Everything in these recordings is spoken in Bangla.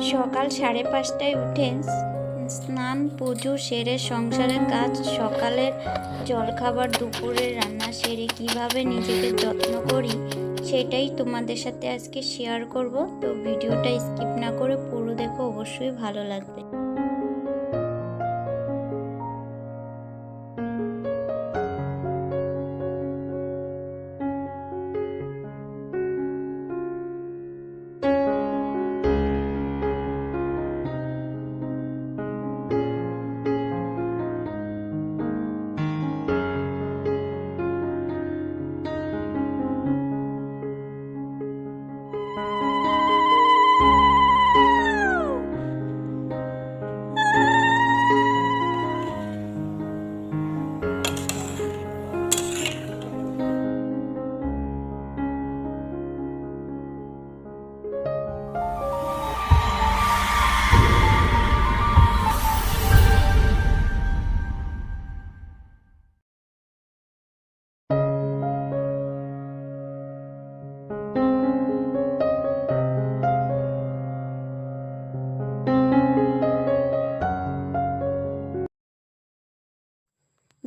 সকাল সাড়ে পাঁচটায় উঠে স্নান, পুজো, সেরে সংসারের কাজ, সকালের জলখাবার, দুপুরের রান্না, সেরে কীভাবে নিজেকে যত্ন করি, সেটাই তোমাদের সাথে আজকে শেয়ার করব। তো ভিডিওটা স্কিপ না করে পুরো দেখো, অবশ্যই ভালো লাগবে।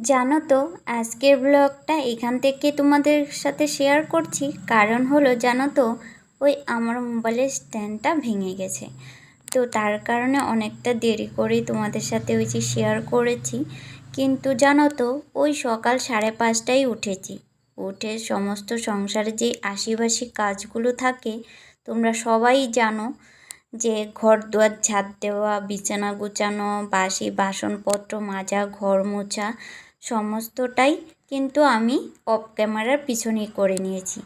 জানো তো, আজকের ব্লগটা এখান থেকে তোমাদের সাথে শেয়ার করছি। কারণ হলো, জানো তো, ওই আমার মোবাইলের স্ট্যান্ডটা ভেঙে গেছে। তো তার কারণে অনেকটা দেরি করেই তোমাদের সাথে ওই যে শেয়ার করেছি। কিন্তু জানো তো, ওই সকাল সাড়ে পাঁচটায় উঠেছি। উঠে সমস্ত সংসারে যে আশিবাসী কাজগুলো থাকে, তোমরা সবাই জানো যে ঘর দুয়ার ঝাঁট দেওয়া, বিছানা গুছানো, বাসি বাসনপত্র মাজা, ঘর মোছা সমস্তটাই কিন্তু আমি অফ ক্যামেরার পিছনেই করে নিয়েছি।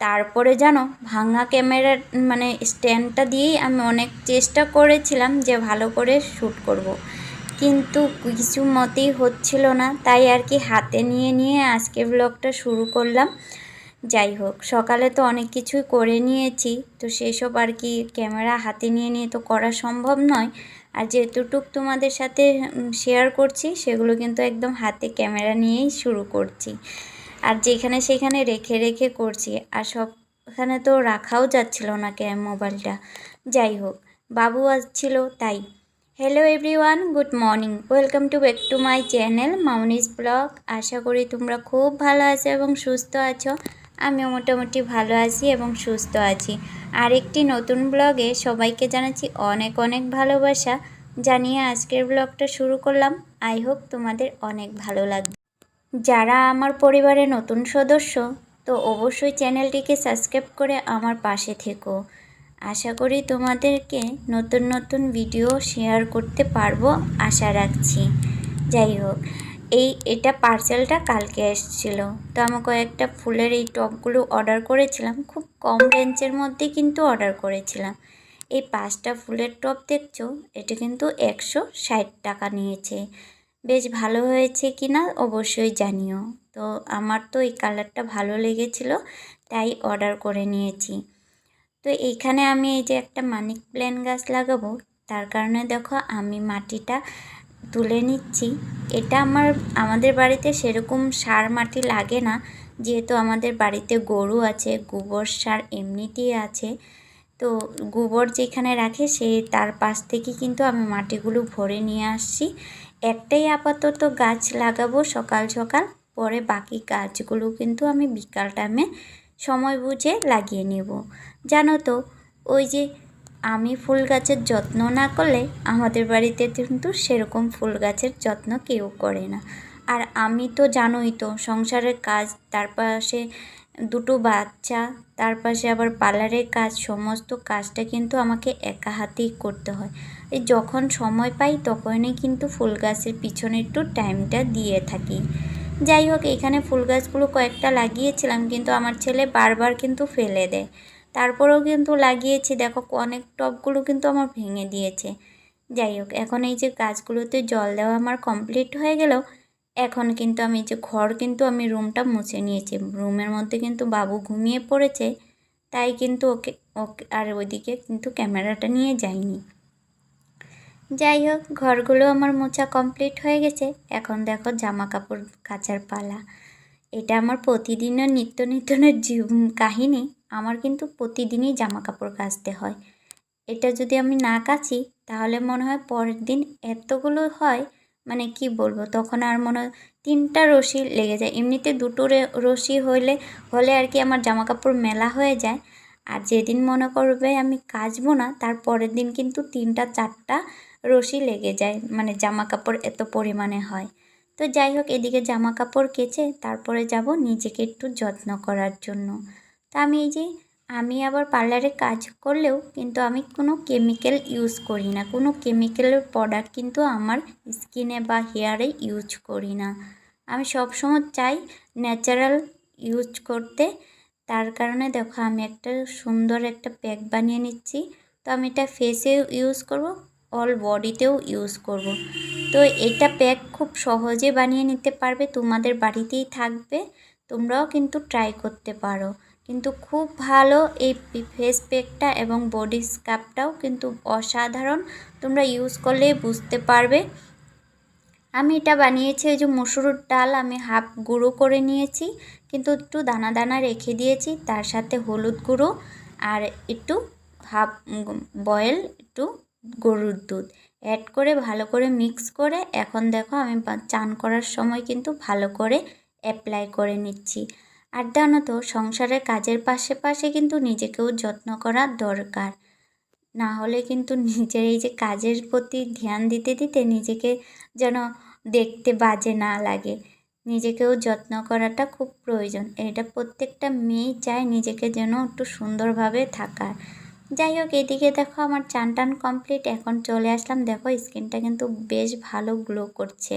তারপরে জানো, ভাঙা ক্যামেরার মানে স্ট্যান্ডটা দিয়েই আমি অনেক চেষ্টা করেছিলাম যে ভালো করে শ্যুট করব। কিন্তু কিছু মতেই হচ্ছিল না, তাই আর কি হাতে নিয়ে নিয়ে আজকে ব্লগটা শুরু করলাম। যাই হোক, সকালে তো অনেক কিছুই করে নিয়েছি, তো সেসব আর কি ক্যামেরা হাতে নিয়ে নিয়ে তো করা সম্ভব নয়। আর যেটুক তোমাদের সাথে শেয়ার করছি, সেগুলো কিন্তু একদম হাতে ক্যামেরা নিয়েই শুরু করছি। আর যেখানে সেখানে রেখে রেখে করছি, আর সবখানে তো রাখাও যাচ্ছিল না ক্যাম মোবাইলটা যাই হোক, বাবু আসছিল, তাই। Hello everyone good morning welcome to back to my channel Mouni's blog আশা করি তোমরা খুব ভালো আছো এবং সুস্থ আছো। আমিও মোটামুটি ভালো আছি এবং সুস্থ আছি। আরেকটি নতুন ব্লগে সবাইকে জানাচ্ছি অনেক অনেক ভালোবাসা। জানিয়ে আজকের ব্লগটা শুরু করলাম। আই হোপ তোমাদের অনেক ভালো লাগবে। যারা আমার পরিবারের নতুন সদস্য, তো অবশ্যই চ্যানেলটিকে সাবস্ক্রাইব করে আমার পাশে থেকো। আশা করি তোমাদেরকে নতুন নতুন ভিডিও শেয়ার করতে পারব, আশা রাখছি। যাই হোক এই, এটা পার্সেলটা কালকে এসেছিল। তো আমি কয়েকটা ফুলের এই টপগুলো অর্ডার করেছিলাম। খুব কম রেঞ্জের মধ্যে কিন্তু অর্ডার করেছিলাম। এই পাঁচটা ফুলের টপ দেখছ? এটা কিন্তু একশো ষাট টাকা নিয়েছে। বেশ ভালো হয়েছে কি না অবশ্যই জানিও। তো আমার তো এই কালারটা ভালো লেগেছিল, তাই অর্ডার করে নিয়েছি। তো এইখানে আমি এই যে একটা মানিক প্ল্যান গাছ লাগাবো, তার কারণে দেখো আমি মাটিটা তুলে নিচ্ছি। এটা আমার, আমাদের বাড়িতে সেরকম সার মাটি লাগে না। যেহেতু আমাদের বাড়িতে গরু আছে, গোবর সার এমনিতেই আছে। তো গোবর যেখানে রাখে সে তার পাশ থেকে কিন্তু আমি মাটিগুলো ভরে নিয়ে আসছি। একটাই আপাতত গাছ লাগাবো সকাল সকাল, পরে বাকি গাছগুলো কিন্তু আমি বিকাল টাইমে সময় বুঝে লাগিয়ে নেব। জানো তো, ওই যে আমি ফুল গাছের যত্ন না করলে আমাদের বাড়িতে কিন্তু সেরকম ফুল গাছের যত্ন কেউ করে না। আর আমি তো জানোই তো, সংসারের কাজ, তার পাশে দুটো বাচ্চা, তার পাশে আবার পার্লারের কাজ, সমস্ত কাজটা কিন্তু আমাকে একা হাতেই করতে হয়। এই যখন সময় পাই তখনই কিন্তু ফুল গাছের পিছনে একটু টাইমটা দিয়ে থাকি। যাই হোক, এখানে ফুল গাছগুলো কয়েকটা লাগিয়েছিলাম, কিন্তু আমার ছেলে বারবার কিন্তু ফেলে দেয়। তারপরেও কিন্তু লাগিয়েছি। দেখো, অনেক টবগুলো কিন্তু আমার ভেঙে দিয়েছে। যাই হোক, এখন এই যে গাছগুলোতে জল দেওয়া আমার কমপ্লিট হয়ে গেল। এখন কিন্তু আমি যে ঘর কিন্তু আমি রুমটা মুছে নিয়েছি। রুমের মধ্যে কিন্তু বাবু ঘুমিয়ে পড়েছে, তাই কিন্তু ওকে ওকে, আর ওইদিকে কিন্তু ক্যামেরাটা নিয়ে যাইনি। যাই হোক, ঘরগুলো আমার মোছা কমপ্লিট হয়ে গেছে। এখন দেখো জামা কাপড় কাচার পালা। এটা আমার প্রতিদিনের নিত্য নিত্যনের জীব, কাহিনী। আমার কিন্তু প্রতিদিনই জামা কাপড় কাচতে হয়। এটা যদি আমি না কাচি, তাহলে মনে হয় পরের দিন এতগুলো হয় মানে কি বলব, তখন আর মনে হয় তিনটা রশি লেগে যায়। এমনিতে দুটো রশি হলে হলে আর কি আমার জামা কাপড় মেলা হয়ে যায়। আর যেদিন মনে করবে আমি কাচবো না, তার পরের দিন কিন্তু তিনটা, চারটা রশি লেগে যায় মানে জামা কাপড় এত পরিমাণে হয়। তো যাই হোক, এদিকে জামা কাপড় কেচে, তারপরে যাব নিজেকে একটু যত্ন করার জন্য। তা আমি এই যে আমি আবার পার্লারে কাজ করলেও কিন্তু আমি কোনো কেমিক্যাল ইউজ করি না। কোনো কেমিক্যালের প্রোডাক্ট কিন্তু আমার স্কিনে বা হেয়ারে ইউজ করি না। আমি সবসময় চাই ন্যাচারাল ইউজ করতে। তার কারণে দেখো আমি একটা সুন্দর একটা প্যাক বানিয়ে নিচ্ছি। তো আমি এটা ফেসেও ইউজ করব অল বডিতেও ইউজ করব। তো এটা প্যাক খুব সহজে বানিয়ে নিতে পারবে, তোমাদের বাড়িতেই থাকবে। তোমরাও কিন্তু ট্রাই করতে পারো। কিন্তু খুব ভালো এই ফেস প্যাকটা এবং বডি স্ক্রাবটাও কিন্তু অসাধারণ। তোমরা ইউজ করলে বুঝতে পারবে। আমি এটা বানিয়েছি ওই যে মসুর ডাল আমি হাফ গুঁড়ো করে নিয়েছি। কিন্তু একটু দানা দানা রেখে দিয়েছি, তার সাথে হলুদ গুঁড়ো আর একটু হাফ বয়েল একটু গরুর দুধ। অ্যাড করে ভালো করে মিক্স করে, এখন দেখো আমি চান করার সময় কিন্তু ভালো করে অ্যাপ্লাই করে নিচ্ছি। আর জানো তো, সংসারের কাজের পাশে পাশে কিন্তু নিজেকেও যত্ন করা দরকার। না হলে কিন্তু নিজের এই যে কাজের প্রতি ধ্যান দিতে দিতে নিজেকে যেন দেখতে বাজে না লাগে। নিজেকেও যত্ন করাটা খুব প্রয়োজন। এটা প্রত্যেকটা মেয়েই চায় নিজেকে যেন একটু সুন্দরভাবে থাকার। যাই হোক, এদিকে দেখো আমার চান টান কমপ্লিট, এখন চলে আসলাম। দেখো, স্কিনটা কিন্তু বেশ ভালো গ্লো করছে।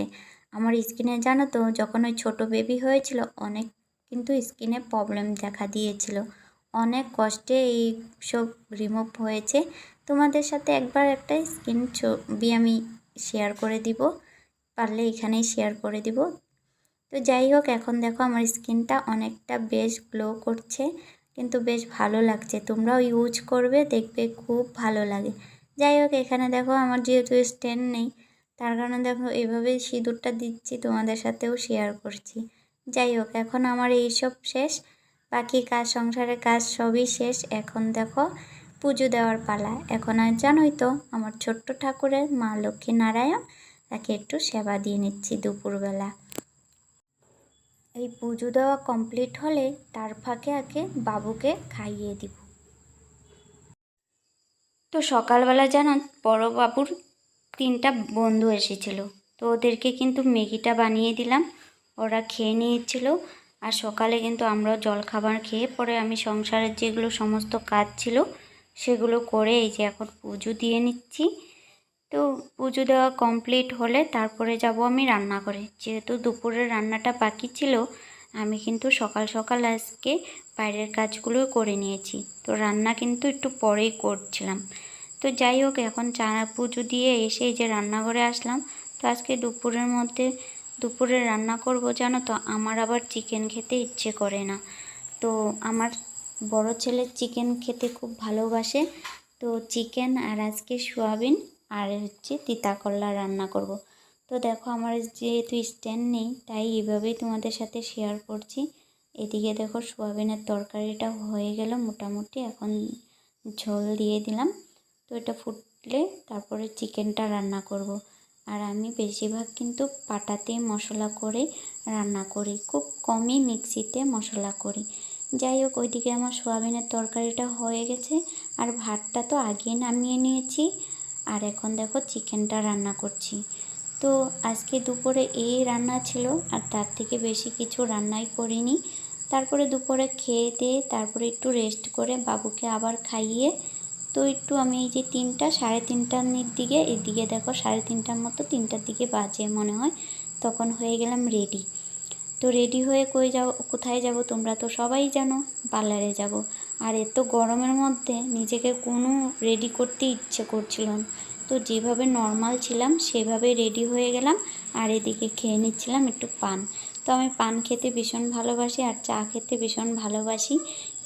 আমার স্কিনে জানো তো, যখন ওই ছোটো বেবি হয়েছিল, অনেক কিন্তু স্কিনে প্রবলেম দেখা দিয়েছিল। অনেক কষ্টে এই সব রিমুভ হয়েছে। তোমাদের সাথে একবার একটা স্কিন ছবি আমি শেয়ার করে দিব। পারলে এখানেই শেয়ার করে দিব। তো যাই হোক, এখন দেখো আমার স্কিনটা অনেকটা বেশ গ্লো করছে, কিন্তু বেশ ভালো লাগছে। তোমরাও ইউজ করবে, দেখবে খুব ভালো লাগে। যাই হোক, এখানে দেখো আমার যেহেতু স্ট্যান্ড নেই, তার কারণে দেখো এভাবে সিঁদুরটা দিচ্ছি, তোমাদের সাথেও শেয়ার করছি। যাই হোক, এখন আমার এইসব শেষ। বাকি কাজ, সংসারের কাজ সবই শেষ। এখন দেখো, পুজো দেওয়ার পালা। এখন আর জানোই তো, আমার ছোট্ট ঠাকুরের মা লক্ষ্মী নারায়ণ তাকে একটু সেবা দিয়ে নিচ্ছি দুপুরবেলা। এই পুজো দেওয়া কমপ্লিট হলে তার ফাঁকে আগে বাবুকে খাইয়ে দিব। তো সকালবেলা জানান, বড় বাবুর তিনটা বন্ধু এসেছিল। তো ওদেরকে কিন্তু ম্যাগিটা বানিয়ে দিলাম। ওরা খেয়ে নিয়েছিল। আর সকালে কিন্তু আমরাও জলখাবার খেয়ে পরে আমি সংসারের যেগুলো সমস্ত কাজ ছিল, সেগুলো করে এই যে এখন পুজো দিয়ে নিচ্ছি। তো পুজো দেওয়া কমপ্লিট হলে তারপরে যাব আমি রান্না করে যেহেতু দুপুরের রান্নাটা বাকি ছিল, আমি কিন্তু সকাল সকাল আজকে বাইরের কাজগুলো করে নিয়েছি। তো রান্না কিন্তু একটু পরেই করছিলাম। তো যাই হোক, এখন চা, পুজো দিয়ে এসে এই যে রান্নাঘরে আসলাম। তো আজকে দুপুরের মধ্যে দুপুরে রান্না করব জানো তো? আমার আবার চিকেন খেতে ইচ্ছে করে না। তো আমার বড় ছেলে চিকেন খেতে খুব ভালোবাসে। তো চিকেন আর আজকে সোয়াবিন আর হচ্ছে তিতা করলা রান্না করব। তো দেখো আমার যেহেতু স্ট্যান্ড নেই, তাই এইভাবেই তোমাদের সাথে শেয়ার করছি। এদিকে দেখো সোয়াবিনের তরকারিটা হয়ে গেল মোটামুটি, এখন ঝোল দিয়ে দিলাম। তো এটা ফুটলে তারপরে চিকেনটা রান্না করব। আর আমি বেশিরভাগ কিন্তু পাটাতে মশলা করে রান্না করি। খুব কমই মিক্সিতে মশলা করি। যাই হোক, ওইদিকে আমার সোয়াবিনের তরকারিটা হয়ে গেছে আর ভাতটা তো আগেই নামিয়ে নিয়েছি। আর এখন দেখো চিকেনটা রান্না করছি। তো আজকে দুপুরে এই রান্না ছিল আর তার থেকে বেশি কিছু রান্নাই করিনি। তারপরে দুপুরে খেয়ে দিয়ে তারপরে একটু রেস্ট করে বাবুকে আবার খাইয়ে তো একটু আমি এই যে তিনটা, সাড়ে তিনটার দিকে, এদিকে দেখো সাড়ে তিনটার মতো তিনটার দিকে বাজে মনে হয়। তখন হয়ে গেলাম রেডি তো রেডি হয়ে কই যাব কোথায় যাব তোমরা তো সবাই জানো, পার্লারে যাব। আর এত গরমের মধ্যে নিজেকে কোনো রেডি করতে ইচ্ছে করছিল না। তো যেভাবে নর্মাল ছিলাম সেভাবে রেডি হয়ে গেলাম। আর এদিকে খেয়ে নিচ্ছিলাম একটু পান। তো আমি পান খেতে ভীষণ ভালোবাসি আর চা খেতে ভীষণ ভালোবাসি।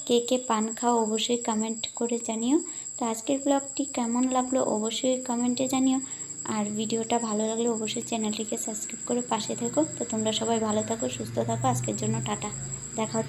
কে কে পান খাও অবশ্যই কমেন্ট করে জানিও। তো আজকের ব্লগটি কেমন লাগল অবশ্যই কমেন্টে জানিও। আর ভিডিওটা ভালো লাগলে অবশ্যই চ্যানেলটিকে সাবস্ক্রাইব করে পাশে থেকো। তো তোমরা সবাই ভালো থাকো, সুস্থ থাকো। আজকের জন্য টাটা। দেখা